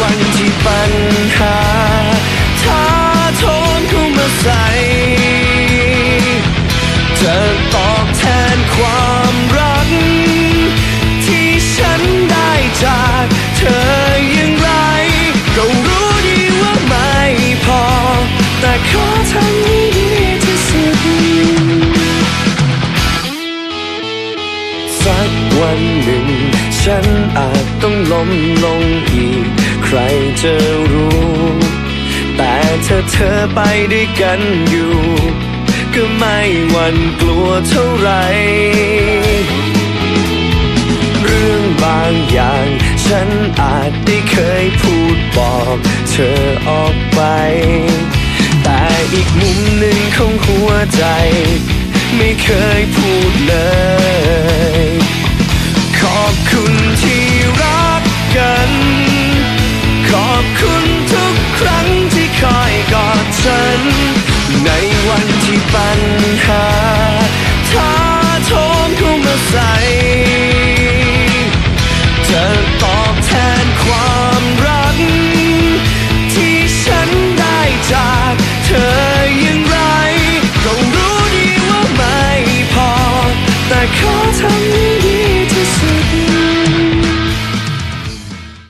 วันที่ปัญหาท้าทนเข้ามาใส่เธอตอบแทนความรัก ที่ฉันได้จากเธออย่างไร ก็รู้ดีว่าไม่พอ แต่ขอทำให้ดีที่สุดสักวันหนึ่ง ฉันอาจต้องล้มลงอีก ใครจะรู้ แต่ถ้าเธอไปด้วยกันอยู่ ก็ไม่หวั่นกลัวเท่าไร เรื่องบางอย่าง ฉันอาจได้เคยพูดบอกเธอออกไป แต่อีกมุมหนึ่งของหัวใจ ไม่เคยพูดเล คอยกอดฉัน ในวันที่ปัญหาท้าทมเข้ามาใส่เธอตอบแทนความรัก ที่ฉันได้จากเธออย่างไรก็รู้ดีว่าไม่พอ แต่ขอทำ